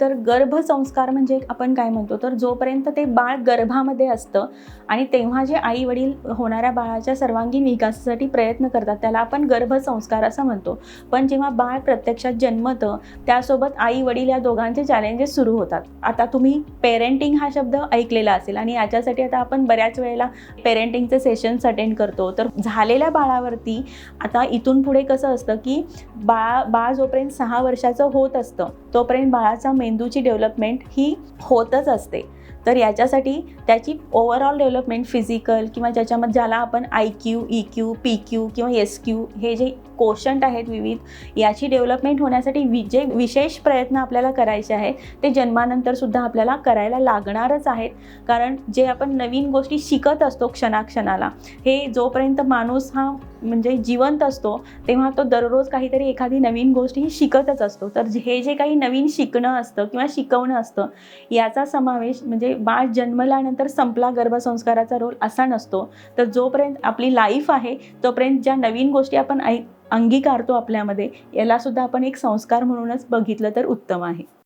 एकतर गर्भसंस्कार म्हणजे आपण काय म्हणतो? तर जोपर्यंत ते बाळ गर्भामध्ये असतं आणि तेव्हा जे आई वडील होणाऱ्या बाळाच्या सर्वांगीण विकासासाठी प्रयत्न करतात त्याला आपण गर्भसंस्कार असं म्हणतो. पण जेव्हा बाळ प्रत्यक्षात जन्मतं त्यासोबत आई वडील या दोघांचे चॅलेंजेस सुरू होतात. आता तुम्ही पेरेंटिंग हा शब्द ऐकलेला असेल आणि याच्यासाठी आता आपण बऱ्याच वेळेला पेरेंटिंगचे सेशन्स अटेंड करतो. तर झालेल्या बाळावरती आता इथून पुढे कसं असतं की बाळ बाळ जोपर्यंत सहा वर्षाचं होत असतं तोपर्यंत बाळाचा मे मेंदूची डेव्हलपमेंट ही होतच असते. तर याच्यासाठी त्याची ओव्हरऑल डेव्हलपमेंट फिजिकल किंवा ज्याच्यामध्ये ज्याला आपण I Q E Q P Q किंवा एस क्यू हे जे कोशंट आहेत विविध याची डेव्हलपमेंट होण्यासाठी वि जे विशेष प्रयत्न आपल्याला करायचे आहेत. ते जन्मानंतर सुद्धा आपल्याला करायला लागणारच आहेत. कारण जे आपण नवीन गोष्टी शिकत असतो क्षणाक्षणाला हे जोपर्यंत माणूस हा म्हणजे जिवंत असतो तेव्हा तो दररोज काहीतरी एखादी नवीन गोष्ट ही शिकतच असतो. तर हे जे काही नवीन शिकणं असतं किंवा शिकवणं असतं याचा समावेश म्हणजे बाळ जन्मल्यानंतर संपला गर्भसंस्काराचा रोल असा नसतो. तर जोपर्यंत आपली लाईफ आहे तोपर्यंत ज्या नवीन गोष्टी आपण ऐ अंगीकारतो आपल्यामध्ये यालासुद्धा आपण एक संस्कार म्हणूनच बघितलं तर उत्तम आहे.